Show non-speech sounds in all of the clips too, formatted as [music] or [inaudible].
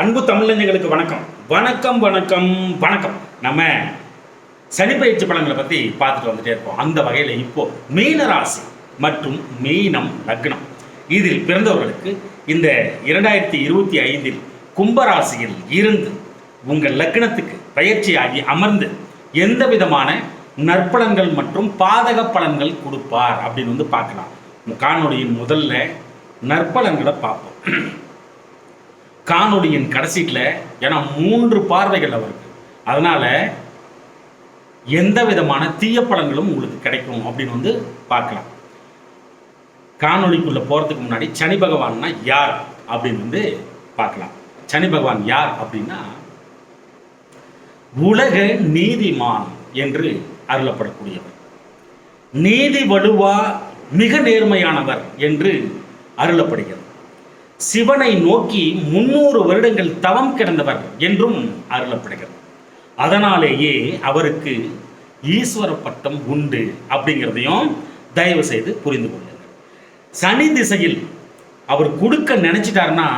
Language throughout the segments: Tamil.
அன்பு தமிழஞ்சங்களுக்கு வணக்கம். வணக்கம் வணக்கம் வணக்கம். நம்ம சனி பயிற்சி பலன்களை பற்றி பார்த்துட்டு வந்துட்டே இருப்போம். அந்த வகையில் இப்போ மீன ராசி மற்றும் மீனம் லக்னம். இதில் பிறந்தவர்களுக்கு இந்த இரண்டாயிரத்தி இருபத்தி ஐந்தில் கும்பராசியில் இருந்து உங்கள் லக்னத்துக்கு பயிற்சியாகி அமர்ந்து எந்த விதமான நற்பலன்கள் மற்றும் பாதக பலன்கள் கொடுப்பார் அப்படின்னு வந்து பார்க்கலாம். காணொலியின் முதல்ல நற்பலன்களை பார்ப்போம். காணொளியின் கடைசியில் ஏன்னா மூன்று பார்வைகள் அவருக்கு. அதனால எந்த விதமான தீய பலன்களும் உங்களுக்கு கிடைக்கும் அப்படின்னு வந்து பார்க்கலாம். காணொளிக்குள்ள போறதுக்கு முன்னாடி சனி பகவான்னா யார் அப்படின்னு வந்து பார்க்கலாம். சனி பகவான் யார் அப்படின்னா உலக நீதிமான் என்று அருளப்படக்கூடியவர். நீதி வலுவா மிக நேர்மையானவர் என்று அருளப்படுகிறது. சிவனை நோக்கி முன்னூறு வருடங்கள் தவம் கிடந்தவர் என்றும் அருளப்படுகிறது. அதனாலேயே அவருக்கு ஈஸ்வர பட்டம் உண்டு அப்படிங்கிறதையும் தயவு செய்து புரிந்து கொள்ளுங்கள். சனி திசையில் அவர் கொடுக்க நினைச்சிட்டாருன்னா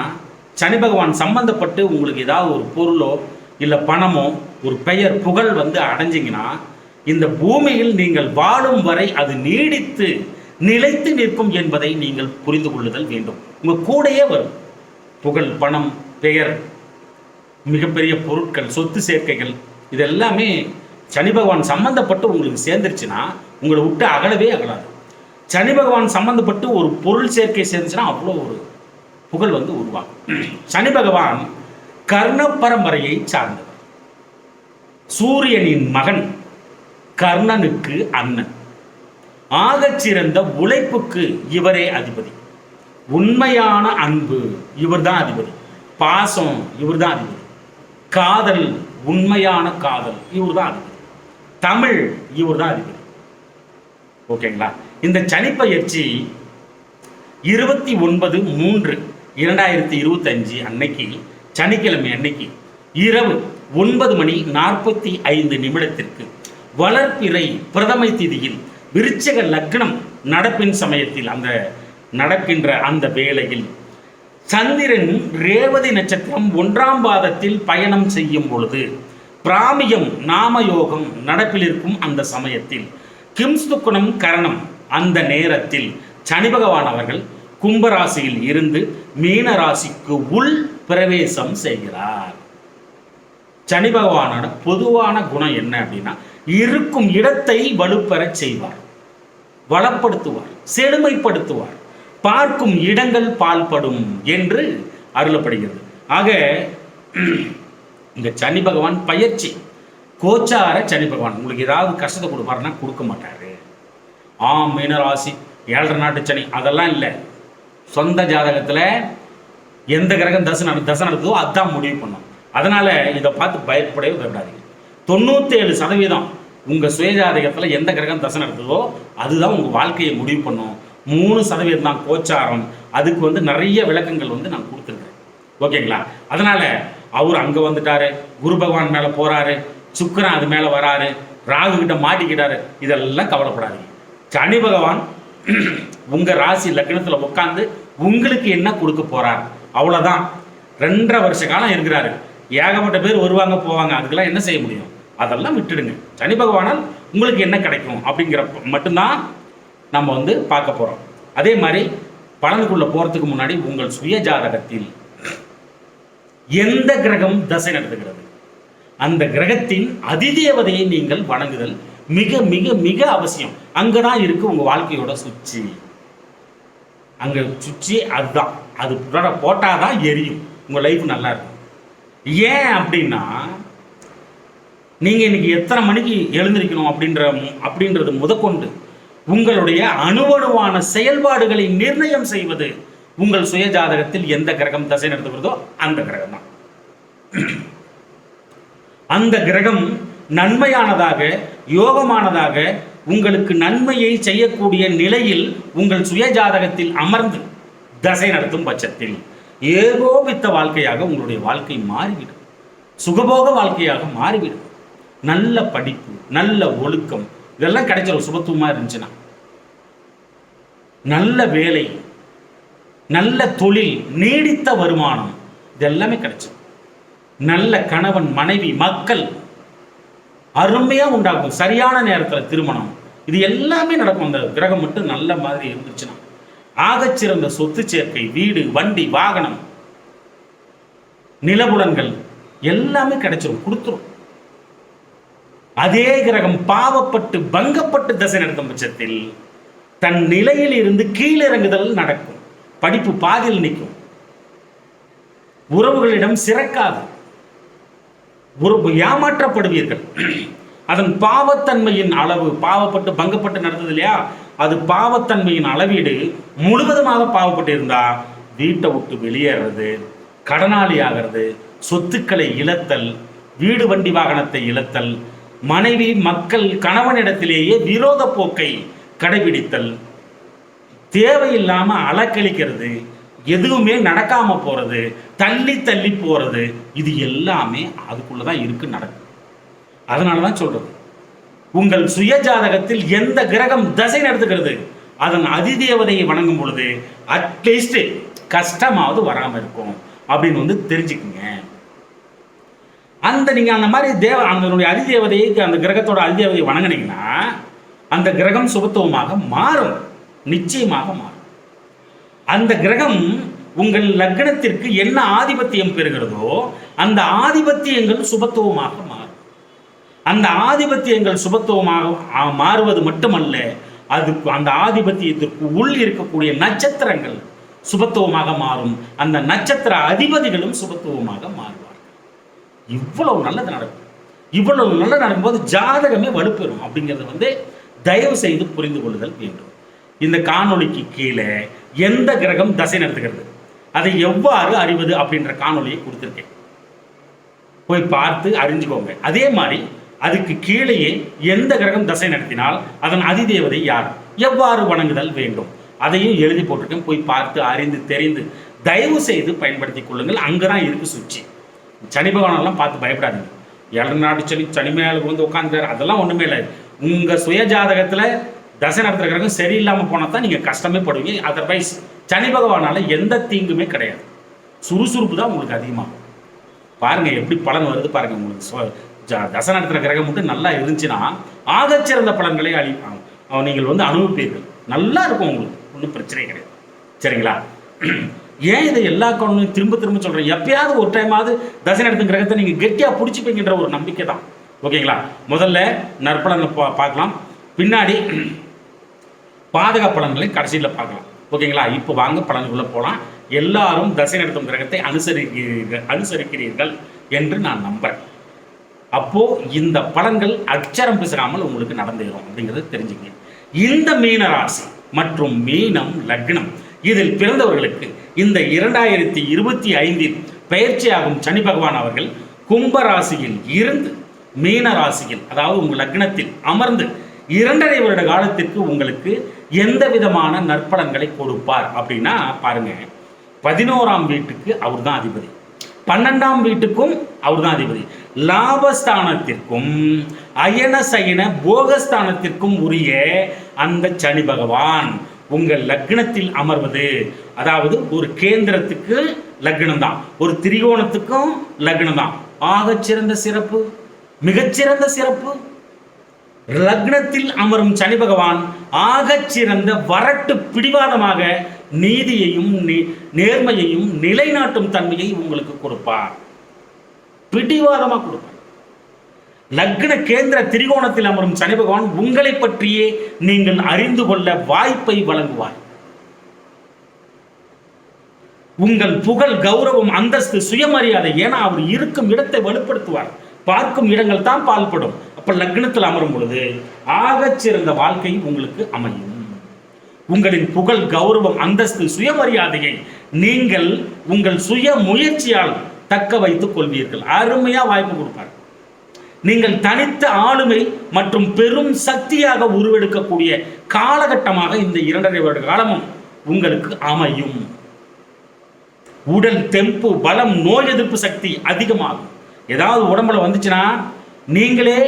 சனி பகவான் சம்பந்தப்பட்டு உங்களுக்கு ஏதாவது ஒரு பொருளோ இல்லை பணமோ ஒரு பெயர் புகழ் வந்து அடைஞ்சிங்கன்னா இந்த பூமியில் நீங்கள் வாழும் வரை அது நீடித்து நிலைத்து நிற்கும் என்பதை நீங்கள் புரிந்து கொள்ளுதல் வேண்டும். உங்க கூடயே வரும். புகழ் பணம் பெயர் மிகப்பெரிய பொருட்கள் சொத்து சேர்க்கைகள் இதெல்லாமே சனி பகவான் சம்பந்தப்பட்டு உங்களுக்கு சேர்ந்துருச்சுன்னா உங்களை விட்டு அகலவே அகலாது. சனி பகவான் சம்பந்தப்பட்டு ஒரு பொருள் சேர்க்கை சேர்ந்துச்சுன்னா அவ்வளோ ஒரு புகழ் வந்து உருவாகும். சனி பகவான் கர்ண பரம்பரையை சார்ந்தவர். சூரியனின் மகன் கர்ணனுக்கு அண்ணன். ஆகச்சிறந்த உழைப்புக்கு இவரே அதிபதி. உண்மையான அன்பு இவர்தான் அதிபதி. பாசம் இவர்தான் அதிபதி. காதல் உண்மையான காதல் இவர்தான் அதிபதி. தமிழ் இவர்தான் அதிபதி. ஓகேங்களா? இந்த சனிப்பயிற்சி இருபத்தி ஒன்பது மூன்று இரண்டாயிரத்தி இருபத்தஞ்சு அன்னைக்கு சனிக்கிழமை அன்னைக்கு இரவு ஒன்பது மணி நாற்பத்தி ஐந்து நிமிடத்திற்கு வளர்ப்பிறை பிரதமை திதியில் விருச்சக லக்னம் நடப்பின் சமயத்தில் அந்த நடக்கின்ற அந்த வேளையில் சந்திரன் ரேவதி நட்சத்திரம் ஒன்றாம் பாதத்தில் பயணம் செய்யும் பொழுது பிராமியம் நாமயோகம் நடப்பில் இருக்கும் அந்த சமயத்தில் கிம்ஸ்துக்குணம் கரணம் அந்த நேரத்தில் சனி பகவான் அவர்கள் கும்பராசியில் இருந்து மீன ராசிக்கு உள் பிரவேசம் செய்கிறார். சனி பகவானோட பொதுவான குணம் என்ன அப்படின்னா இருக்கும் இடத்தை வலுப்பெறச் செய்வார். வளப்படுத்துவார் செழுமைப்படுத்துவார். பார்க்கும் இடங்கள் பால்படும் என்று அருளப்படுகிறது. ஆக இந்த சனி பகவான் பயிற்சி. கோச்சார சனி பகவான். உங்களுக்கு ஏதாவது கஷ்டத்தை கொடுப்பாருன்னா கொடுக்க மாட்டாரு. ஆம் மீனராசி ஏழரை நாட்டு சனி அதெல்லாம் இல்லை. சொந்த ஜாதகத்தில் எந்த கிரகம் தசை நட தசை நடக்குதோ அதான் முடிவு பண்ணும். அதனால இதை பார்த்து பயப்படவே பயப்படாதீங்க. தொண்ணூத்தேழு சதவீதம் உங்கள் சுயஜாதகத்தில் எந்த கிரகம் தசை நடக்குதோ அதுதான் உங்கள் வாழ்க்கையை முடிவு பண்ணும். மூணு சதவீதம் தான் கோச்சாரம். அதுக்கு வந்து நிறைய விளக்கங்கள் வந்து நான் கொடுத்துருக்கேன். ஓகேங்களா? அதனால் அவர் அங்கே வந்துட்டாரு குரு பகவான் மேலே போகிறாரு சுக்கரன் அது மேலே வராரு ராகு கிட்ட மாட்டிக்கிட்டாரு. இதெல்லாம் கவலைப்படாதீங்க. சனி பகவான் [clears throat] உங்கள் ராசி லக்னத்தில் உட்காந்து உங்களுக்கு என்ன கொடுக்க போகிறார் அவ்வளோதான் ரெண்டரை வருஷ காலம் இருக்கிறாரு. ஏகப்பட்ட பேர் வருவாங்க போவாங்க. அதுக்கெல்லாம் என்ன செய்ய முடியும்? அதெல்லாம் விட்டுடுங்க. சனி பகவானால் உங்களுக்கு என்ன கிடைக்கும் அப்படிங்கிற மட்டும்தான் நம்ம வந்து பார்க்க போகிறோம் அதே மாதிரி பலனுக்குள்ளே போகிறதுக்கு முன்னாடி உங்கள் சுய ஜாதகத்தில் எந்த கிரகம் தசை நடத்துகிறது? அந்த கிரகத்தின் அதிதேவதையை நீங்கள் வணங்குதல் மிக மிக மிக அவசியம். அங்கதான் இருக்கு உங்க வாழ்க்கையோட சுச்சி. அங்க சுச்சி அதுதான். அது போட்டால் போட்டாதான் எரியும். உங்க லைஃப் நல்லா இருக்கும். ஏன் அப்படின்னா நீங்கள் இன்றைக்கி எத்தனை மணிக்கு எழுந்திருக்கணும் அப்படின்ற அப்படின்றது முதற்கொண்டு உங்களுடைய அணுவணுவான செயல்பாடுகளை நிர்ணயம் செய்வது உங்கள் சுய ஜாதகத்தில் எந்த கிரகம் தசை நடத்துகிறதோ அந்த கிரகம் தான் அந்த கிரகம் நன்மையானதாக யோகமானதாக உங்களுக்கு நன்மையை செய்யக்கூடிய நிலையில் உங்கள் சுய ஜாதகத்தில் அமர்ந்து தசை நடத்தும் பட்சத்தில் ஏகோபித்த வாழ்க்கையாக உங்களுடைய வாழ்க்கை மாறிவிடும். சுகபோக வாழ்க்கையாக மாறிவிடும். நல்ல படிப்பு நல்ல ஒழுக்கம். இதெல்லாம் கிடைச்சிடும் சுபத்துவமாக இருந்துச்சுன்னா. நல்ல வேலை நல்ல தொழில் நீடித்த வருமானம் இதெல்லாமே கிடைச்சிடும் நல்ல கணவன் மனைவி மக்கள் அருமையாக உண்டாகும். சரியான நேரத்தில் திருமணம். இது எல்லாமே நடக்கும். அந்த கிரகம் மட்டும் நல்ல மாதிரி இருந்துச்சுன்னா. ஆகச்சிறந்த சொத்து சேர்க்கை வீடு வண்டி வாகனம் நிலபுலன்கள் எல்லாமே கிடைச்சிரும். கொடுத்துரும். அதே கிரகம் பாவப்பட்டு பங்கப்பட்டு தசை நடக்கும் பட்சத்தில் தன் நிலையில் இருந்து கீழிறங்குதல் நடக்கும். படிப்பு பாதியில் நிற்கும். உறவுகளிடம் சிறக்காது. உறவு ஏமாற்றப்படுவீர்கள். அதன் பாவத்தன்மையின் அளவு பாவப்பட்டு பங்கப்பட்டு நடந்தது இல்லையா? அது பாவத்தன்மையின் அளவீடு முழுவதுமாக பாவப்பட்டு இருந்தா வீட்டை விட்டு வெளியேறது கடனாளி ஆகிறது சொத்துக்களை இழத்தல் வீடு வண்டி வாகனத்தை இழத்தல் மனைவி மக்கள் கணவனிடத்திலேயே விரோத போக்கை கடைபிடித்தல். தேவையில்லாமல் அலக்கழிக்கிறது எதுவுமே நடக்காம போறது தள்ளி தள்ளி போறது இது எல்லாமே அதுக்குள்ளதான் இருக்கு நடக்கும் அதனால தான் சொல்றது. உங்கள் சுய ஜாதகத்தில் எந்த கிரகம் தசை நடத்துகிறது அதன் அதிதேவதையை வணங்கும் பொழுது அட்லீஸ்ட் கஷ்டமாவது வராமல் இருக்கும் அப்படின்னு வந்து தெரிஞ்சுக்குங்க. அந்த நீங்கள் அந்த மாதிரி தேவ அதனுடைய அதிதேவதையை அந்த கிரகத்தோட அதிதேவதையை வணங்குனீங்கன்னா அந்த கிரகம் சுபத்துவமாக மாறும். நிச்சயமாக மாறும். அந்த கிரகம் உங்கள் லக்னத்திற்கு என்ன ஆதிபத்தியம் பெறுகிறதோ அந்த ஆதிபத்தியங்கள் சுபத்துவமாக மாறும். அந்த ஆதிபத்தியங்கள் சுபத்துவமாக மாறுவது மட்டுமல்ல அதுக்கு அந்த ஆதிபத்தியத்திற்கு உள் இருக்கக்கூடிய நட்சத்திரங்கள் சுபத்துவமாக மாறும். அந்த நட்சத்திர அதிபதிகளும் சுபத்துவமாக மாறுவார் இவ்வளவு நல்லது நடக்கும். இவ்வளவு நல்லது நடக்கும்போது ஜாதகமே வலுப்பெறும் அப்படிங்கிறத வந்து தயவு செய்து புரிந்து கொள்ளுதல் வேண்டும். இந்த காணொளிக்கு கீழே எந்த கிரகம் தசை நடத்துகிறது? அதை எவ்வாறு அறிவது அப்படின்ற காணொலியை கொடுத்துருக்கேன். போய் பார்த்து அறிஞ்சுக்கோங்க. அதே மாதிரி அதுக்கு கீழேயே எந்த கிரகம் தசை நடத்தினால் அதன் அதிதேவதை யார்? எவ்வாறு வணங்குதல் வேண்டும்? அதையும் எழுதி போட்டிருக்கேன். போய் பார்த்து அறிந்து தெரிந்து தயவு செய்து பயன்படுத்திக் கொள்ளுங்கள். அங்கே தான் இருக்கு சுச்சி சனி பகவானெல்லாம் பார்த்து பயப்படாதீங்க. ஏழரை நாட்டு சனி சனி மேலே வந்து உட்காந்துட்டார் அதெல்லாம் ஒன்றுமே இல்லை. உங்கள் சுய ஜாதகத்தில் தசை நடத்துகிற கிரகம் சரியில்லாமல் போனால் தான் நீங்கள் கஷ்டமே படுவீங்க. அதர்வைஸ் சனி பகவானால் எந்த தீங்குமே கிடையாது. சுறுசுறுப்பு தான் உங்களுக்கு அதிகமாகும். பாருங்கள் எப்படி பலன் வருது பாருங்கள் உங்களுக்கு. தசை நடத்துகிற கிரகம் மட்டும் நல்லா இருந்துச்சுன்னா ஆகச்சிறந்த பலன்களை அளிப்பாங்க. நீங்கள் வந்து அனுபவிப்பீர்கள். நல்லா இருக்கும் உங்களுக்கு. ஒன்றும் பிரச்சனை கிடையாது. சரிங்களா? ஏன் இதை எல்லா கவனமும் திரும்ப திரும்ப சொல்கிறேன் எப்பயாவது ஒரு டைமாவது தசை நடத்தும் கிரகத்தை நீங்கள் கெட்டியாக பிடிச்சிப்பீங்கன்ற ஒரு நம்பிக்கை தான். ஓகேங்களா? முதல்ல நற்பலனை பா பார்க்கலாம். பின்னாடி பாதக பலன்களை கடைசியில் பார்க்கலாம். ஓகேங்களா? இப்போ வாங்க பலன்குள்ளே போகலாம் எல்லாரும் தசை நடத்தும் கிரகத்தை அனுசரிக்கிறீர்கள் அனுசரிக்கிறீர்கள் என்று நான் நம்புகிறேன் அப்போது இந்த பலன்கள் அச்சரம் பிசகாமல் உங்களுக்கு நடந்தேறும் அப்படிங்கிறத தெரிஞ்சுக்கங்க. இந்த மீன ராசி மற்றும் மீனம் லக்னம் இதில் பிறந்தவர்களுக்கு இந்த இரண்டாயிரத்தி இருபத்தி ஐந்தில் பயிற்சியாகும் சனி பகவான் அவர்கள் கும்ப ராசியில் இருந்து மீன ராசியில் அதாவது உங்கள் லக்னத்தில் அமர்ந்து இரண்டரை வருட காலத்திற்கு உங்களுக்கு எந்த விதமான நற்பலன்களை கொடுப்பார் அப்படின்னா பாருங்க பதினோராம் வீட்டுக்கு அவர் தான் அதிபதி. பன்னெண்டாம் வீட்டுக்கும் அவர் தான் அதிபதி. லாபஸ்தானத்திற்கும் அயன சயன போகஸ்தானத்திற்கும் உரிய அந்த சனி பகவான். உங்கள் லக்னத்தில் அமர்வது. அதாவது ஒரு கேந்திரத்துக்கு லக்னம் தான் ஒரு திரிகோணத்துக்கும் லக்னம் தான் ஆகச்சிறந்த சிறப்பு மிகச்சிறந்த சிறப்பு. லக்னத்தில் அமரும் சனி பகவான் ஆகச் சிறந்த வரட்டு பிடிவாதமாக நீதியையும் நே- நேர்மையையும் நிலைநாட்டும் தன்மையை உங்களுக்கு கொடுப்பார். பிடிவாதமாக கொடுப்பார். லக்ன கேந்திர திரிகோணத்தில் அமரும் சனி பகவான் உங்களை பற்றியே நீங்கள் அறிந்து கொள்ள வாய்ப்பை வழங்குவார். உங்கள் புகழ் கௌரவம் அந்தஸ்து சுயமரியாதை ஏன்னா அவர் இருக்கும் இடத்தை வலுப்படுத்துவார். பார்க்கும் இடங்கள் தான் பால்படும். அப்ப லக்னத்தில் அமரும் பொழுது ஆகச் சிறந்த வாழ்க்கை உங்களுக்கு அமையும். உங்களின் புகழ் கௌரவம் அந்தஸ்து சுயமரியாதையை நீங்கள் உங்கள் சுய முயற்சியால் தக்க வைத்துக் கொள்வீர்கள். அருமையா வாய்ப்பு கொடுப்பார். நீங்கள் தனித்த ஆளுமை மற்றும் பெரும் சக்தியாக உருவெடுக்கக்கூடிய காலகட்டமாக இந்த இரண்டரை வருட காலமும் உங்களுக்கு அமையும். உடல் தெம்பு பலம் நோய் எதிர்ப்பு சக்தி அதிகமாகும். ஏதாவது உடம்புல வந்துச்சுன்னா நீங்களே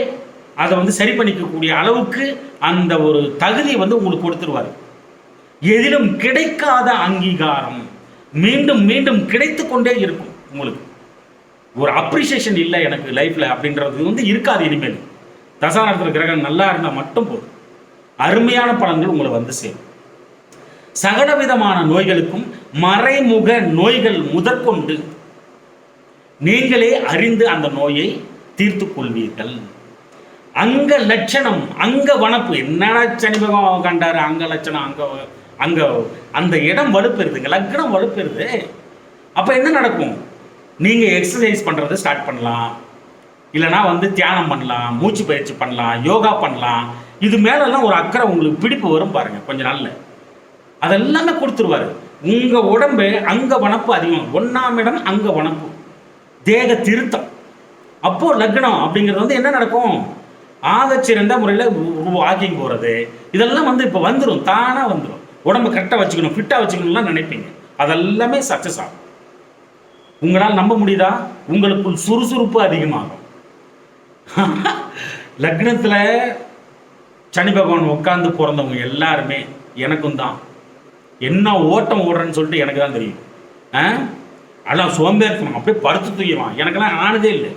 அதை வந்து சரி பண்ணிக்கக்கூடிய அளவுக்கு அந்த ஒரு தகுதியை வந்து உங்களுக்கு கொடுத்துருவார். எதிலும் கிடைக்காத அங்கீகாரம் மீண்டும் மீண்டும் கிடைத்து கொண்டே இருக்கும் உங்களுக்கு. ஒரு அப்ரிசியேஷன் இல்லை எனக்கு லைஃப்பில் அப்படின்றது வந்து இருக்காது இனிமேல். தசாநாதத்தில் கிரகம் நல்லா இருந்தால் மட்டும் போதும். அருமையான பலன்கள் உங்களை வந்து சேரும். சகல விதமான நோய்களுக்கும் மறைமுக நோய்கள் முதற்கொண்டு நீங்களே அறிந்து அந்த நோயை தீர்த்து கொள்வீர்கள். அங்க லட்சணம் அங்க வனப்பு. என்னடா சனிபகம் கண்டாரு? அங்க லட்சணம் அங்க அங்க அந்த இடம் வலுப்பெறுதுங்க லக்னம் வலுப்பெறுது. அப்ப என்ன நடக்கும்? நீங்கள் எக்ஸசைஸ் பண்ணுறது ஸ்டார்ட் பண்ணலாம். இல்லைனா வந்து தியானம் பண்ணலாம் மூச்சு பயிற்சி பண்ணலாம் யோகா பண்ணலாம். இது மேலெல்லாம் ஒரு அக்கறை உங்களுக்கு பிடிப்பு வரும் பாருங்கள் கொஞ்ச நாளில். அதெல்லாமே கொடுத்துருவாரு. உங்கள் உடம்பு அங்க வனப்பு அதிகம். ஒன்றாம் இடம் அங்க வனப்பு. தேக திருத்தம். அப்போது லக்னம் அப்படிங்கிறது வந்து என்ன நடக்கும்? ஆகச்சிறந்த முறையில் வாக்கிங் போகிறது இதெல்லாம் வந்து இப்போ வந்துடும் தானாக வந்துடும் உடம்பை கரெக்டாக வச்சுக்கணும் ஃபிட்டாக வச்சுக்கணும்லாம் நினைப்பீங்க. அதெல்லாமே சக்ஸஸ் ஆகும். உங்களால் நம்ப முடியுதா? உங்களுக்குள் சுறுசுறுப்பு அதிகமாகும். [laughs] லக்னத்தில் சனி பகவான் உட்காந்து பிறந்தவங்க எல்லாருமே எனக்கும் தான். என்ன ஓட்டம் ஓடுறேன்னு சொல்லிட்டு எனக்கு தான் தெரியும். ஆ? அதெல்லாம் சோம்பேறிக்கணும் அப்படியே படுத்து தூக்கிடுவான் எனக்கெல்லாம் ஆனதே இல்லை.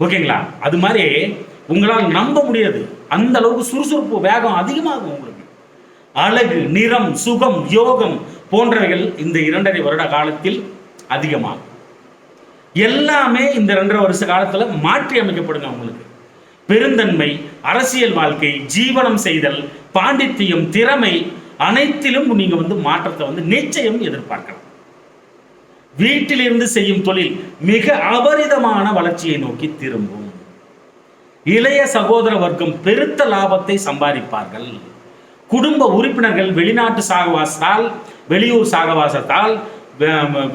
ஓகேங்களா? அது மாதிரி உங்களால் நம்ப முடியாது. அந்த அளவுக்கு சுறுசுறுப்பு வேகம் அதிகமாகும் உங்களுக்கு. அழகு நிறம் சுகம் யோகம் போன்றவைகள் இந்த இரண்டரை வருட காலத்தில் அதிகமாகும். எல்லாமே இந்த ரெண்டரை வருஷ காலத்துல மாற்றி அமைக்கப்படுங்க அவங்களுக்கு. பெருந்தன்மை அரசியல் வாழ்க்கை ஜீவனம் செய்தல் பாண்டித்தியம் திறமை அனைத்திலும் நீங்க வந்து மாற்றத்தை வந்து நிச்சயம் எதிர்பார்க்கலாம். வீட்டிலிருந்து செய்யும் தொழில் மிக அபரிதமான வளர்ச்சியை நோக்கி திரும்பும். இளைய சகோதர வர்க்கம் பெருத்த லாபத்தை சம்பாதிப்பார்கள். குடும்ப உறுப்பினர்கள் வெளிநாட்டு சாகவாசத்தால் வெளியூர் சாகவாசத்தால்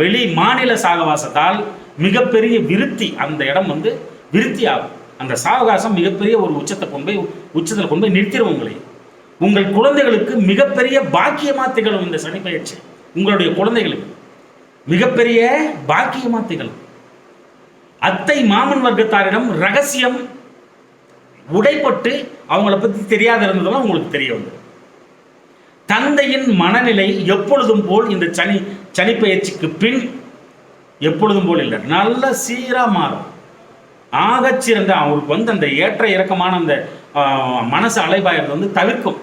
வெளி மாநில சாகவாசத்தால் மிகப்பெரிய விருத்தி அந்த இடம் வந்து விருத்தி ஆகும். அந்த சாவகாசம் மிகப்பெரிய ஒரு உச்சத்தை கொண்டு போய் உச்சத்தில் கொண்டு போய் நிறுத்திடும் உங்களை. உங்கள் குழந்தைகளுக்கு மிகப்பெரிய பாக்கியமா திகழும் இந்த சனி பயிற்சி. உங்களுடைய குழந்தைகளுக்கு மிகப்பெரிய பாக்கியமா திகழும். அத்தை மாமன் வர்க்கத்தாரிடம் ரகசியம் உடைப்பட்டு அவங்கள பத்தி தெரியாத இருந்ததெல்லாம் உங்களுக்கு தெரிய வந்தது. தந்தையின் மனநிலை எப்பொழுதும் போல் இந்த சனி சனிப்பயிற்சிக்கு பின் எப்பொழுதும் போல் இல்லை. நல்ல சீராக மாறும். ஆகச்சிறந்த அவங்களுக்கு வந்து அந்த ஏற்ற இறக்கமான அந்த மனசு அலைபாயத்தை வந்து தவிர்க்கும்.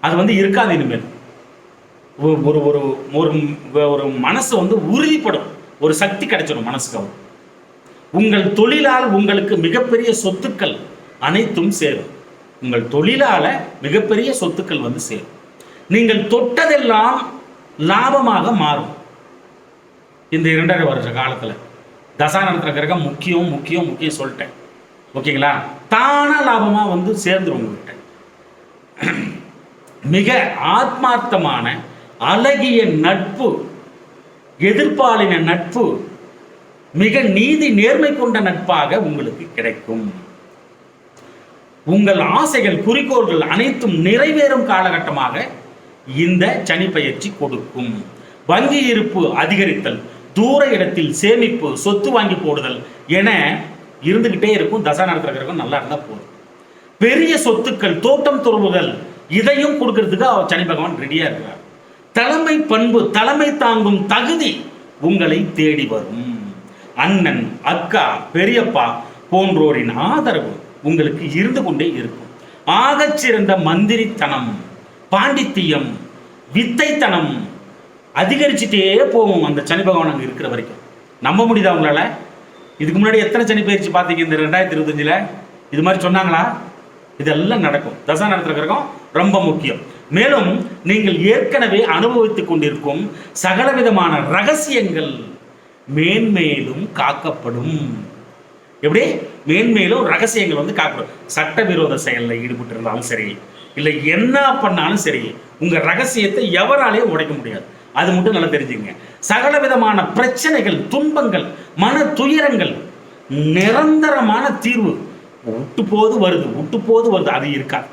அது வந்து இருக்காது இனிமேல். ஒரு ஒரு ஒரு ஒரு ஒரு மனசு வந்து உறுதிப்படும். ஒரு சக்தி கிடைச்சிடும் மனசுக்கு அவர் உங்கள் தொழிலால் உங்களுக்கு மிகப்பெரிய சொத்துக்கள் அனைத்தும் சேரும். உங்கள் தொழிலால மிகப்பெரிய சொத்துக்கள் வந்து சேரும். நீங்கள் தொட்டதெல்லாம் லாபமாக மாறும். இந்த இரண்டரை வருஷ காலத்தில் தசாநடத்துற கிரகம் முக்கியம் முக்கியம் முக்கியம் சொல்லிட்டேன். ஓகேங்களா தானா லாபமாக வந்து சேர்ந்துரும் உங்கள்கிட்ட மிக ஆத்மார்த்தமான அழகிய நட்பு எதிர்ப்பாலின நட்பு மிக நீதி நேர்மை கொண்ட நட்பாக உங்களுக்கு கிடைக்கும். உங்கள் ஆசைகள் குறிக்கோள்கள் அனைத்தும் நிறைவேறும் காலகட்டமாக இந்த சனி பயிற்சி கொடுக்கும். வங்கி இருப்பு அதிகரித்தல் தூர இடத்தில் சேமிப்பு சொத்து வாங்கி போடுதல் என இருந்துகிட்டே இருக்கும் தசா நடத்துற நல்லா இருந்தா போதும். பெரிய சொத்துக்கள் தோட்டம் துறவுகள் இதையும் கொடுக்கறதுக்கு அவர் சனி பகவான் ரெடியா இருக்கிறார். தலைமை பண்பு தலைமை தாங்கும் தகுதி உங்களை தேடி வரும். அண்ணன் அக்கா பெரியப்பா போன்றோரின் ஆதரவு உங்களுக்கு இருந்து கொண்டே இருக்கும். ஆகச் சிறந்த மந்திரித்தனம் பாண்டித்தியம் வித்தைத்தனம் அதிகரிச்சுட்டே போகும் அந்த சனி பகவான் அங்கே இருக்கிற வரைக்கும். நம்ப முடியுதா உங்களால்? இதுக்கு முன்னாடி எத்தனை சனி பயிற்சி பார்த்தீங்க இந்த ரெண்டாயிரத்தி இருபத்தஞ்சில்? இது மாதிரி சொன்னாங்களா? இதெல்லாம் நடக்கும். தசா நடத்துகிற ரொம்ப முக்கியம். மேலும் நீங்கள் ஏற்கனவே அனுபவித்துக் கொண்டிருக்கும் சகல விதமான ரகசியங்கள் மேன்மேலும் காக்கப்படும். எப்படி? மேன்மேலும் ரகசியங்கள் வந்து காக்கப்படும் சட்டவிரோத செயலில் ஈடுபட்டு இருந்தாலும் சரி இல்லை என்ன பண்ணாலும் சரி உங்கள் ரகசியத்தை எவராலையும் உடைக்க முடியாது. அது மட்டும் நல்லா தெரிஞ்சுங்க சகல விதமான பிரச்சனைகள் துன்பங்கள் மன துயரங்கள் நிரந்தரமான தீர்வு விட்டு போது வருது விட்டு போது வருது அது இருக்காது.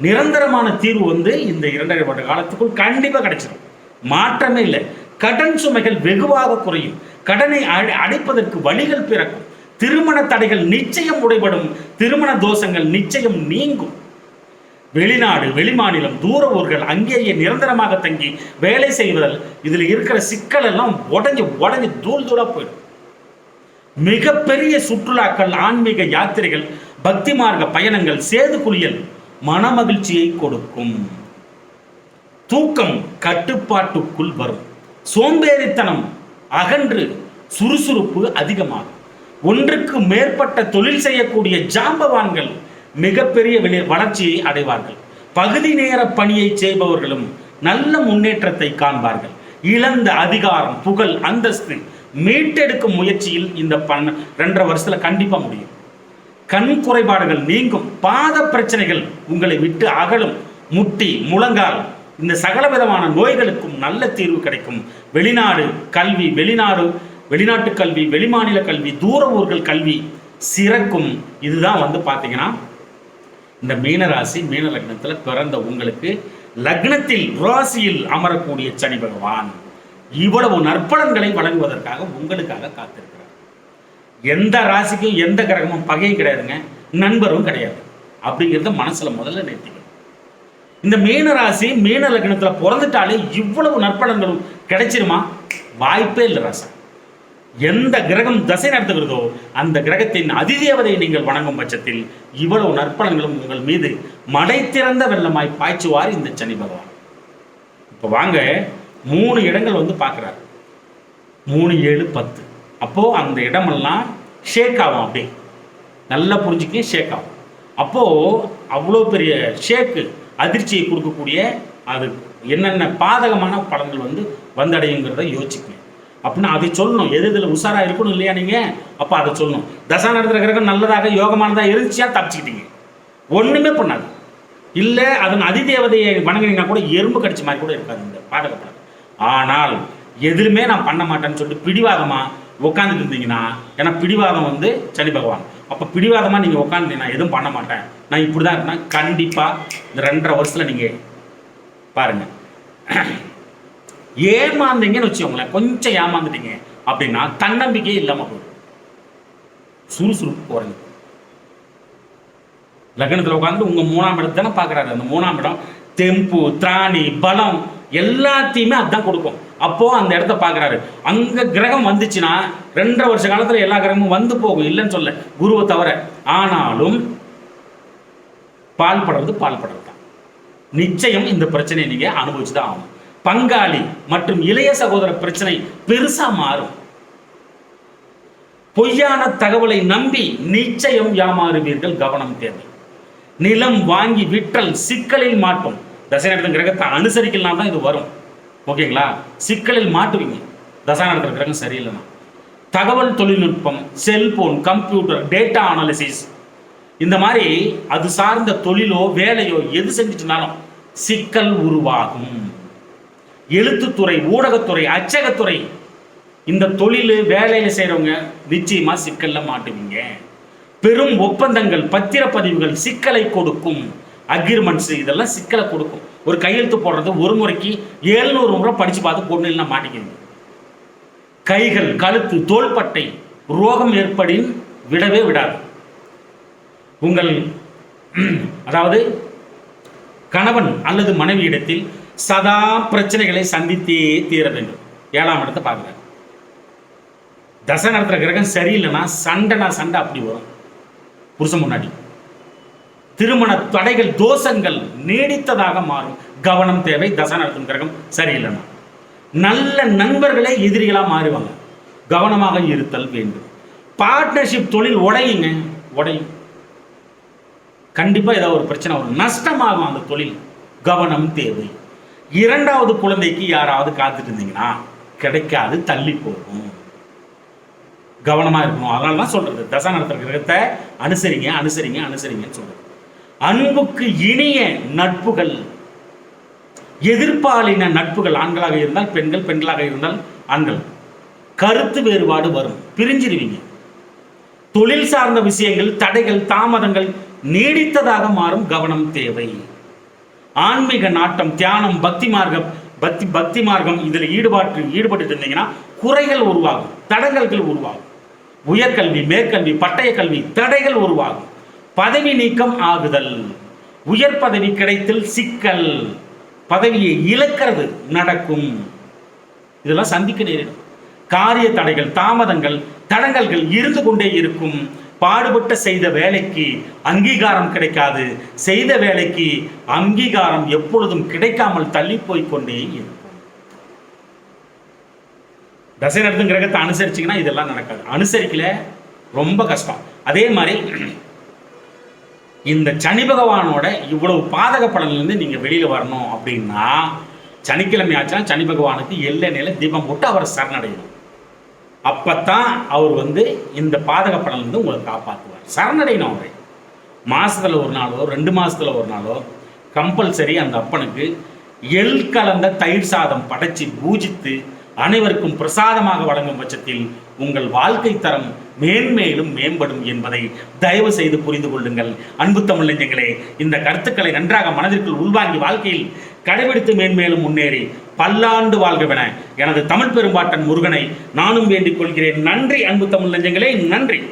நிரந்தரமான தீர்வு வந்து இந்த இரண்டரை வருட காலத்துக்குள் கண்டிப்பாக கிடைச்சிடும் மாற்றமே இல்லை. கடன் சுமைகள் வெகுவாக குறையும். கடனை அடை- அடைப்பதற்கு வழிகள் பிறக்கும். திருமண தடைகள் நிச்சயம் உடைபடும். திருமண தோஷங்கள் நிச்சயம் நீங்கும். வெளிநாடு வெளிமாநிலம் தூர ஊர்கள் அங்கேயே நிரந்தரமாக தங்கி வேலை செய்வதால் இதில் இருக்கிற சிக்கல் எல்லாம் உடஞ்சி உடஞ்சி தூள் தூளா போயிடும். மிகப்பெரிய சுற்றுலாக்கள் ஆன்மீக யாத்திரைகள் பக்தி மார்க்க பயணங்கள் சேது குளியல் மனமகிழ்ச்சியை கொடுக்கும். தூக்கம் கட்டுப்பாட்டுக்குள் வரும். சோம்பேறித்தனம் அகன்று சுறுசுறுப்பு அதிகமாகும். ஒன்றுக்கு மேற்பட்ட தொழில் செய்யக்கூடிய ஜாம்பவான்கள் மிகப்பெரிய வெளி வளர்ச்சியை அடைவார்கள். பகுதி நேர பணியை செய்பவர்களும் நல்ல முன்னேற்றத்தை காண்பார்கள். இழந்த அதிகாரம் புகழ் அந்தஸ்து மீட்டெடுக்கும் முயற்சியில் இந்த பன் ரெண்டரை வருஷத்துல கண்டிப்பா முடியும். கண் குறைபாடுகள் நீங்கும். பாத பிரச்சனைகள் உங்களை விட்டு அகலும். முட்டி முழங்கால் இந்த சகல விதமான நோய்களுக்கும் நல்ல தீர்வு கிடைக்கும். வெளிநாடு கல்வி வெளிநாடு வெளிநாட்டு கல்வி வெளிமாநில கல்வி தூர ஊர்கள் கல்வி சிறக்கும். இதுதான் வந்து பார்த்தீங்கன்னா இந்த மீனராசி மீன லக்னத்தில் பிறந்த உங்களுக்கு லக்னத்தில் ராசியில் அமரக்கூடிய சனி பகவான் இவ்வளவு நற்பலன்களை வழங்குவதற்காக உங்களுக்காக காத்திருக்கிறார். எந்த ராசிக்கும் எந்த கிரகமும் பகையும் கிடையாதுங்க. நண்பரும் கிடையாது. அப்படிங்கிறத மனசில் முதல்ல நிறுத்திக்கணும். இந்த மீன ராசி மீன லக்னத்தில் பிறந்துட்டாலே இவ்வளவு நற்பலன்களும் கிடைச்சிருமா? வாய்ப்பே இல்லை ராசா. எந்த கிரகம் தசை நடத்துகிறதோ அந்த கிரகத்தின் அதிதேவதை நீங்கள் வணங்கும் பட்சத்தில் இவ்வளவு நற்பலன்களும் உங்கள் மீது மடை திறந்த வெள்ளமாய் பாய்ச்சுவார் இந்த சனி பகவான். இப்போ வாங்க மூணு இடங்கள் வந்து பார்க்குறாரு. மூணு ஏழு பத்து. அப்போது அந்த இடமெல்லாம் ஷேக் ஆகும் அப்படியே. நல்லா புரிஞ்சுக்க ஷேக் ஆகும் அப்போது அவ்வளோ பெரிய ஷேக்கு அதிர்ச்சியை கொடுக்கக்கூடிய அது என்னென்ன பாதகமான பலன்கள் வந்து வந்தடையுங்கிறத யோசிக்கணும். அப்படின்னா அதை சொல்லணும். எது இதில் உஷாரா இருக்கணும் இல்லையா நீங்கள் அப்போ அதை சொல்லணும். தசா நடத்துகிற கிரகம் நல்லதாக யோகமானதாக இருந்துச்சியா தப்பிச்சுக்கிட்டீங்க. ஒன்றுமே பண்ணாது. இல்லை அதன் அதிதேவதையை வணங்குனீங்கன்னா கூட எறும்பு கடிச்ச மாதிரி கூட இருக்காது இந்த பாதக ஆனால் எதுவுமே நான் பண்ண மாட்டேன்னு சொல்லிட்டு பிடிவாதமாக உட்காந்துட்டு இருந்தீங்கன்னா ஏன்னா பிடிவாதம் வந்து சனி பகவான். அப்போ பிடிவாதமாக நீங்கள் உட்காந்து நான் எதுவும் பண்ண மாட்டேன். நான் இப்படி தான் இருந்தேன் கண்டிப்பாக இந்த ரெண்டரை வருஷத்தில் நீங்கள் பாருங்கள் ஏமாந்தீங்கன்னு வச்சுக்கோங்களேன். கொஞ்சம் ஏமாந்துட்டீங்க அப்படின்னா தன்னம்பிக்கையே இல்லாமல் போயிடும். சுறுசுறுப்பு குறைஞ்சிடும் லக்னத்தில் உட்காந்து உங்கள் மூணாம் இடத்தை தானே பார்க்குறாரு. அந்த மூணாம் இடம் தெம்பு திராணி பலம் எல்லாத்தையுமே அதுதான் கொடுக்கும். அப்போ அந்த இடத்த பார்க்குறாரு. அங்கே கிரகம் வந்துச்சுன்னா ரெண்டரை வருஷ காலத்தில் எல்லா கிரகமும் வந்து போகும். இல்லைன்னு சொல்ல குருவை தவிர. ஆனாலும் பால் படுறது பால் படுறது தான் நிச்சயம் இந்த பிரச்சனையை நீங்கள் அனுபவிச்சு தான் ஆகணும். பங்காளி மற்றும் இளைய சகோதர பிரச்சனை பெருசா மாறும். பொய்யான தகவலை நம்பி நிச்சயம் ஏமாறுவீர்கள் கவனம் தேவை. நிலம் வாங்கி விற்றல் சிக்கலில் மாட்டும். தசைநடத்தின் கிரகத்தை அனுசரிக்கலாம் தான் இது வரும். ஓகேங்களா? சிக்கலில் மாட்டுவீங்க. தசாநடத்தின் கிரகம் சரியில்லைன்னா தகவல் தொழில்நுட்பம் செல்போன் கம்ப்யூட்டர் டேட்டா அனாலிசிஸ். இந்த மாதிரி அது சார்ந்த தொழிலோ வேலையோ எது செஞ்சிட்டுனாலும் சிக்கல் உருவாகும். எழுத்துத்துறை ஊடகத்துறை அச்சகத்துறை இந்த தொழில் வேலையில் செய்கிறவங்க நிச்சயமாக சிக்கலில் மாட்டுவீங்க. பெரும் ஒப்பந்தங்கள் பத்திரப்பதிவுகள் சிக்கலை கொடுக்கும். அக்ரிமெண்ட்ஸ் இதெல்லாம் சிக்கலை கொடுக்கும். ஒரு கையெழுத்து போடுறது ஒரு முறைக்கு ஏழுநூறு முறை படித்து பார்த்து பொண்ணுலாம் மாட்டிக்கிறீங்க கைகள் கழுத்து தோள்பட்டை ரோகம் ஏற்படின் விடவே விடாது. உங்கள் அதாவது கணவன் அல்லது மனைவியிடத்தில் சதா பிரச்சனைகளை சந்தித்தே தீர வேண்டும். ஏழாம் இடத்தை பார்க்குறாரு தசை நடத்துகிற கிரகம் சரியில்லைன்னா சண்டைனா சண்டை அப்படி வரும். புருஷன் முன்னாடி. திருமண தடைகள் தோஷங்கள் நீடித்ததாக மாறும். கவனம் தேவை தசை நடத்தும் கிரகம் சரியில்லைன்னா. நல்ல நண்பர்களே எதிரிகளாக மாறுவாங்க. கவனமாக இருத்தல் வேண்டும். பார்ட்னர்ஷிப் தொழில் உடையுங்க உடையும். கண்டிப்பாக ஏதாவது ஒரு பிரச்சனை வரும். நஷ்டமாகும் அந்த தொழில். கவனம் தேவை. இரண்டாவது குழந்தைக்கு யாராவது காத்துட்டு இருந்தீங்கன்னா கிடைக்காது தள்ளி போகும். கவனமா இருக்கணும். அதனால தான் சொல்றது. தசா நடத்துற கிரகத்தை அனுசரிங்க அனுசரிங்க அனுசரிங்கன்னு சொல்றது. அன்புக்கு இனிய நட்புகள். எதிர்பாலின நட்புகள். ஆண்களாக இருந்தால் பெண்கள் பெண்களாக இருந்தால் ஆண்கள். கருத்து வேறுபாடு வரும். பிரிஞ்சிருவீங்க. தொழில் சார்ந்த விஷயங்கள் தடைகள் தாமதங்கள் நீடித்ததாக மாறும். கவனம் தேவை. ஆன்மீக நாட்டம் தியானம் பக்தி மார்க்கம் பக்தி பக்தி மார்க்கம் இதில் ஈடுபாட்டு ஈடுபட்டு இருந்தீங்கன்னா குறைகள் உருவாகும் தடங்கல்கள் உருவாகும். உயர்கல்வி மேற்கல்வி பட்டய கல்வி தடைகள் உருவாகும். பதவி நீக்கம் ஆகுதல். உயர் பதவி கிடைத்தல் சிக்கல். பதவியை இழக்கிறது நடக்கும். இதெல்லாம் சந்திக்க நேரிடும். காரிய தடைகள் தாமதங்கள் தடங்கல்கள் இருந்து கொண்டே இருக்கும். பாடுபட்ட செய்த வேலைக்கு அங்கீகாரம் கிடைக்காது. செய்த வேலைக்கு அங்கீகாரம் எப்பொழுதும் கிடைக்காமல் தள்ளி போய் கொண்டே இருக்கும். தசைநடத்தும் கிரகத்தை அனுசரிச்சிங்கன்னா இதெல்லாம் நடக்காது. அனுசரிக்கல ரொம்ப கஷ்டம். அதே மாதிரி இந்த சனி பகவானோட இவ்வளவு பாதக பலன்லேருந்து நீங்கள் வெளியில் வரணும் அப்படின்னா சனிக்கிழமை ஆச்சுன்னா சனி பகவானுக்கு எல்லை நிலை தீபம் போட்டு அவரை சரணடையணும். அப்பத்தான் அவர் வந்து இந்த பாதக உங்களை காப்பாற்றுவார் சரணடையணும் அவரை. மாசத்துல ஒரு நாளோ ரெண்டு மாசத்துல ஒரு நாளோ கம்பல்சரி அந்த அப்பனுக்கு எள் கலந்த தயிர் சாதம் படைச்சி பூஜித்து அனைவருக்கும் பிரசாதமாக வழங்கும் பட்சத்தில் உங்கள் வாழ்க்கை தரம் மேன்மேலும் மேம்படும் என்பதை தயவு செய்து புரிந்து கொள்ளுங்கள். அன்பு தமிழ் இந்த கருத்துக்களை நன்றாக மனதிற்குள் உள்வாங்கி வாழ்க்கையில் கடைபிடித்து மேன்மேலும் முன்னேறி பல்லாண்டு வாழ்கவென எனது தமிழ் பெரும்பாட்டன் முருகனை நானும் வேண்டிக் கொள்கிறேன். நன்றி அன்பு தமிழ் நெஞ்சங்களே. நன்றி.